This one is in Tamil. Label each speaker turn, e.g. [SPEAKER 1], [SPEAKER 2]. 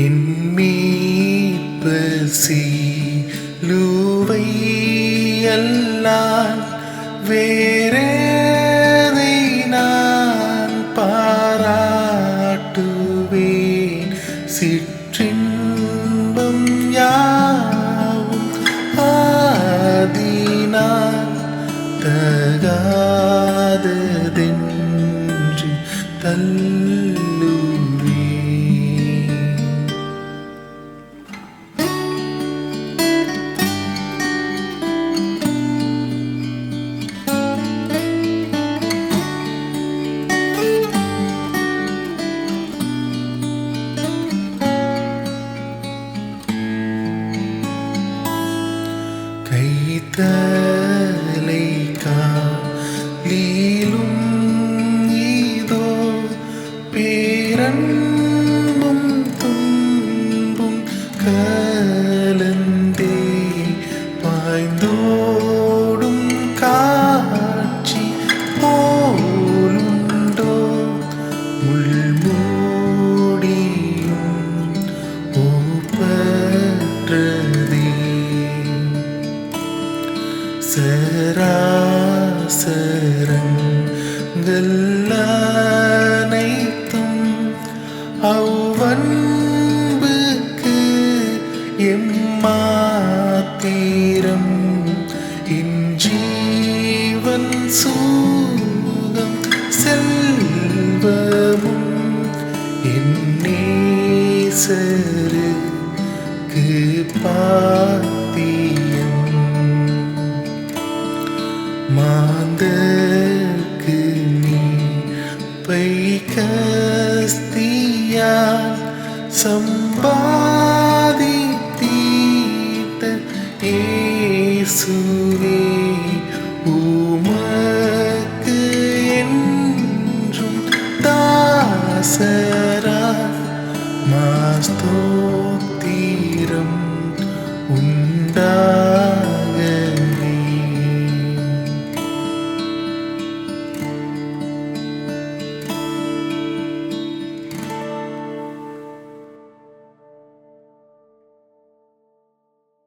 [SPEAKER 1] என் மீட்பர் சிலுவை வேறேதை நான் பாராட்டுவேன். சிற்றின்பம் யாவும் ஆதினான் தகாததென்று தள்ளுவேன் கைத்தலை காலிலும் இதோ பேரன்பும் சராசரங்கள் அனைத்தும் அவ்வன்புக்கு எம்மாத்திரம் இஞ்சீவன் சூகம் செல்வமும் என் நேசருக்கு பா சம்பாதித்தீட்ட ஏசுவே உமக்கு என்றும் தாசரா மாஸ்தோத்திரம் உன்